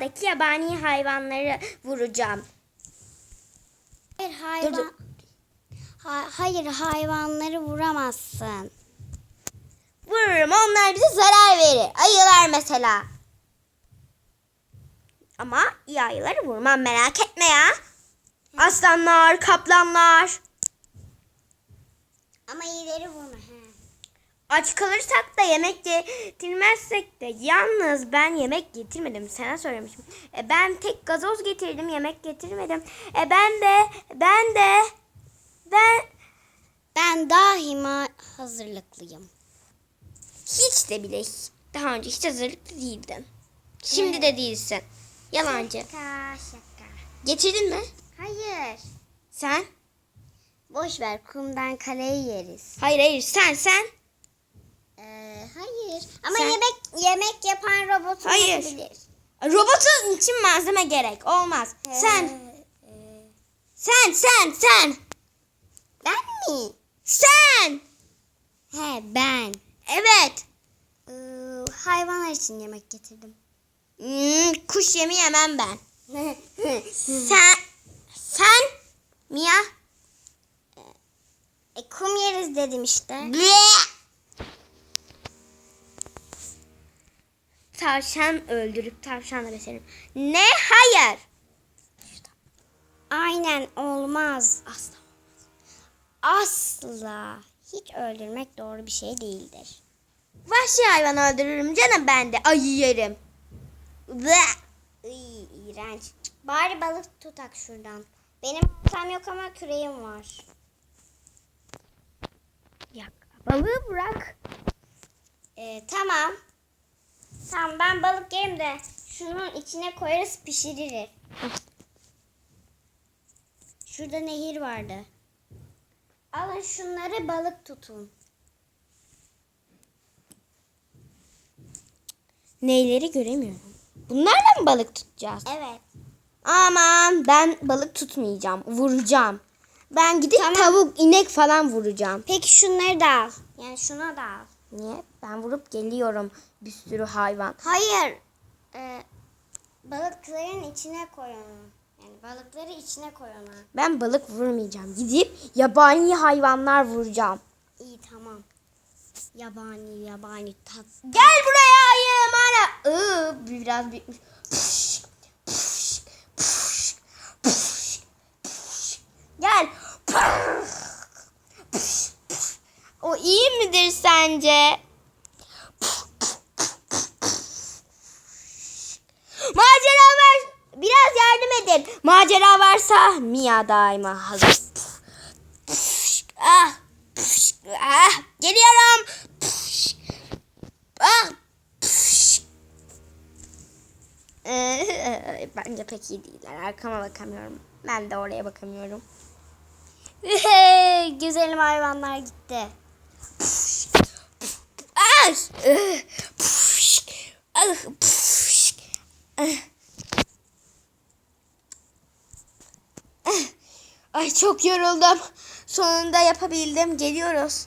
doğadaki yabani hayvanları vuracağım. Hayır hayvan. dur. Ha- hayır hayvanları vuramazsın. Vururum onlar bize zarar verir. Ayılar mesela. Ama iyi ayıları vurmam merak etme ya. Aslanlar, kaplanlar. Ama iyileri vurma. He. Aç kalırsak da yemek getirmezsek de yalnız ben yemek getirmedim sana söylemişim. E, ben tek gazoz getirdim yemek getirmedim. E, ben de ben de ben Ben daima hazırlıklıyım. hiç de bile daha önce hiç hazırlıklı değildin. Şimdi de değilsin. Yalancı. Şaka şaka. Getirdin mi? Hayır. Sen? Boş ver kumdan kaleyi yeriz. Hayır hayır sen sen. Ee, hayır. Ama Sen- yemek yemek yapan robotu Hayır. yapabilir. Robotun için malzeme gerek. Olmaz. Sen Ee, sen sen sen. ben mi? Sen. He ben. Evet. Ee, hayvanlar için yemek getirdim. Hmm, kuş yemi yemem ben. Sen sen Mia. e, kum yeriz dedim işte. Bleh! Tavşan öldürüp tavşanla beslerim. Ne? Hayır. Aynen olmaz. Asla. Asla. Hiç öldürmek doğru bir şey değildir. Vahşi hayvan öldürürüm canım ben de. Ayı yerim. Bleh! Iy, iğrenç. Bari balık tutak şuradan. Benim oltam yok ama küreğim var. Ya, balığı bırak. Ee, tamam. Tamam ben balık yerim de şunun içine koyarız pişiririz. Şurada nehir vardı. Alın şunları balık tutun. Neyleri göremiyorum. Bunlarla mı balık tutacağız? Evet. Aman ben balık tutmayacağım. Vuracağım. Ben gidip Tamam. tavuk, inek falan vuracağım. Peki şunları da al. Yani şuna da al. Niye? Ben vurup geliyorum bir sürü hayvan. Hayır. Ee, balıkların içine koy onu. Yani balıkları içine koy ona. Ben balık vurmayacağım. Gidip yabani hayvanlar vuracağım. İyi tamam. Yabani yabani tat. Gel buraya ayı mana. Iı, biraz bitmiş. Püş, püş, püş, püş. Gel. Püş, püş. O iyi midir sence? Macera var. Biraz yardım edin. Macera varsa Mia daima hazır. Ah, ah, geliyorum. Ah! Ee, Bence pek iyi değiller. Arkama bakamıyorum. Ben de oraya bakamıyorum. Güzelim hayvanlar gitti. Ay! Çok yoruldum. Sonunda yapabildim. Geliyoruz.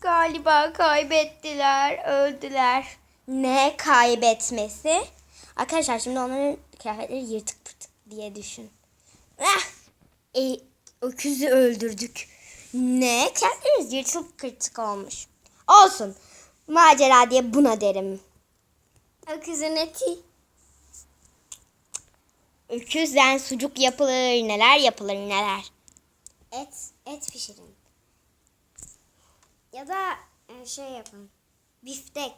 Galiba kaybettiler, öldüler. Ne kaybetmesi? Arkadaşlar şimdi onların kıyafetleri yırtık pırtık diye düşün. Ah! E, öküzü öldürdük. Ne? Kıyafetlerimiz yırtılıp kırtık olmuş. Olsun. Macera diye buna derim. Öküzün eti. Öküzden sucuk yapılır, neler yapılır neler. Et, et pişirin. Ya da e, şey yapın. Biftek.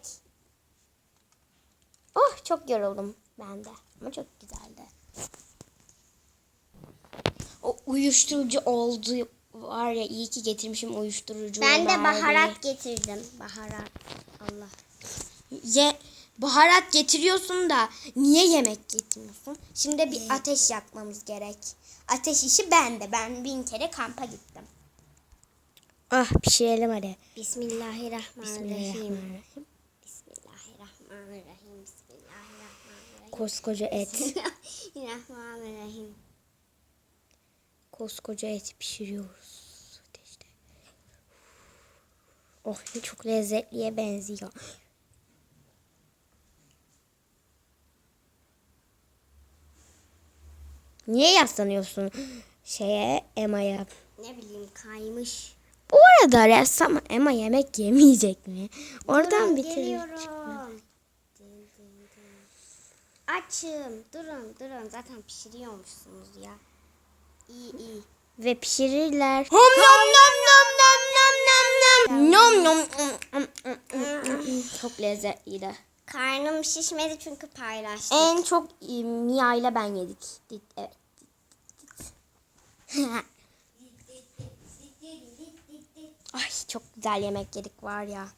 Oh çok yoruldum ben de. Ama çok güzeldi. O uyuşturucu oldu var ya iyi ki getirmişim uyuşturucu. Ben de baharat getirdim. Baharat. Allah. Ye, baharat getiriyorsun da niye yemek getirmiyorsun? Şimdi bir ateş yakmamız gerek. Ateş işi bende. Ben bin kere kampa gittim. Ah pişirelim hadi. Bismillahirrahmanirrahim. Bismillahirrahmanirrahim. Bismillahirrahmanirrahim. Koskoca et. Bismillahirrahmanirrahim. Koskoca et pişiriyoruz ateşte. Oh ne çok lezzetliye benziyor. Niye yaslanıyorsun şeye Emma'ya? Ne bileyim kaymış. Bu arada ressam Emma yemek yemeyecek mi? Oradan bitirir. Açım. Durun durun. Zaten pişiriyormuşsunuz ya. İyi iyi. Ve pişirirler. Hom nom nom nom nom nom nom nom. Nom nom. Çok lezzetliydi. Karnım şişmedi çünkü paylaştık. En çok e, Mia ile ben yedik. Evet. Ay çok güzel yemek yedik var ya.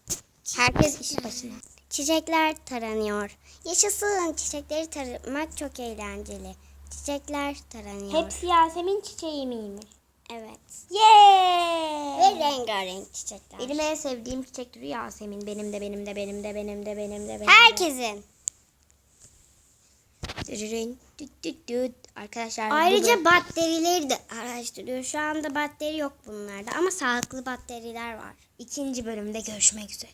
Herkes iş başına. Çiçekler taranıyor. Yaşasın. Çiçekleri taramak çok eğlenceli. Çiçekler taranıyor. Hepsi Yasemin çiçeği miymiş? Evet. Yeah! Ve rengarenk çiçekler. Benim en sevdiğim çiçek türü Yasemin. Benim de benim de benim de benim de benim de benim de. Herkesin. Düt. Arkadaşlar Ayrıca bugün- batterileri de araştırıyor. Şu anda batteri yok bunlarda ama sağlıklı batteriler var. ikinci bölümde görüşmek üzere.